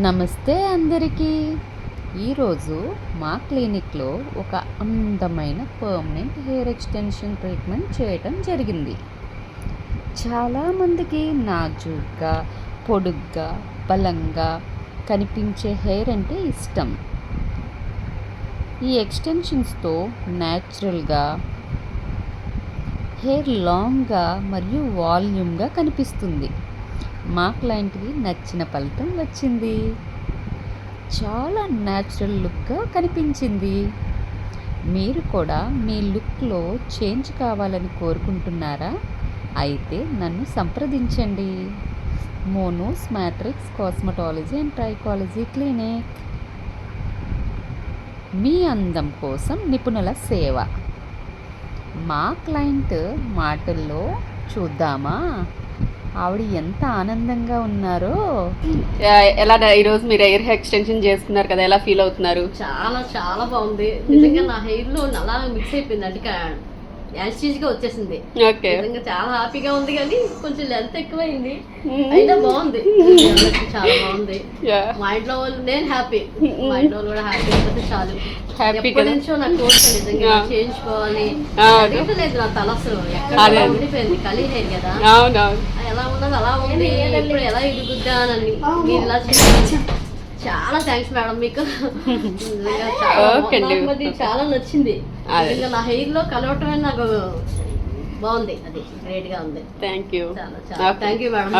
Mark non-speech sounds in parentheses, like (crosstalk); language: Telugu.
నమస్తే అందరికీ. ఈరోజు మా క్లినిక్లో ఒక అందమైన పర్మనెంట్ హెయిర్ ఎక్స్టెన్షన్ ట్రీట్మెంట్ చేయటం జరిగింది. చాలామందికి నాజూగ్గా పొడుగ్గా బలంగా కనిపించే హెయిర్ అంటే ఇష్టం. ఈ ఎక్స్టెన్షన్స్తో న్యాచురల్గా హెయిర్ లాంగ్గా మరియు వాల్యూమ్గా కనిపిస్తుంది. మా క్లయింట్కి నచ్చిన ఫలితం వచ్చింది చాలా న్యాచురల్ లుక్గా కనిపించింది. మీరు కూడా మీ లుక్లో చేంజ్ కావాలని కోరుకుంటున్నారా? అయితే నన్ను సంప్రదించండి. Monos matrix cosmetology and trichology clinic. మీ అందం కోసం నిపుణుల సేవ. మా క్లయింట్ మాటల్లో చూద్దామా? ఆవిడ ఎంత ఆనందంగా ఉన్నారో. ఎలా డ- ఈరోజు మీరు ఎయిర్ ఎక్స్టెన్షన్ చేసుకున్నారు కదా ఎలా ఫీల్ అవుతున్నారు? చాలా చాలా బాగుంది. నిజంగా నా హెయిర్లో అలా మిక్స్ అయిపోయింది. అంటే యాస్టీజ్గా వచ్చేసింది. ఓకే. నిజంగా చాలా హ్యాపీగా ఉంది కానీ కొంచెం లెంత్ ఎక్కువైంది. అయినా బాగుంది. చాలా బాగుంది. మా ఇంట్లో వాళ్ళు నేను హ్యాపీ. మా ఇంట్లో వాళ్ళు కూడా హ్యాపీ. అయిపోతే చాలు. ఎప్పటి? నుంచో నాకు కోరిక నిజంగా. చేయించుకోవాలి అడిగితే లేదు నా తల అసలు. ఎక్కడ. ఉండిపోయింది. కలి హెయిర్ కదా. ఎలా ఉన్నది అలా ఉంది. ఇప్పుడు ఎలా ఇరుగుద్దా అని మీరు ఇలా చేసి చాలా థ్యాంక్స్ మేడం మీకు. (laughs) చాలా నచ్చింది. నిజంగా నా హెయిర్లో కలవటమే నాకు బాగుంది. అది గ్రేట్గా ఉంది. Thank you thank you madam.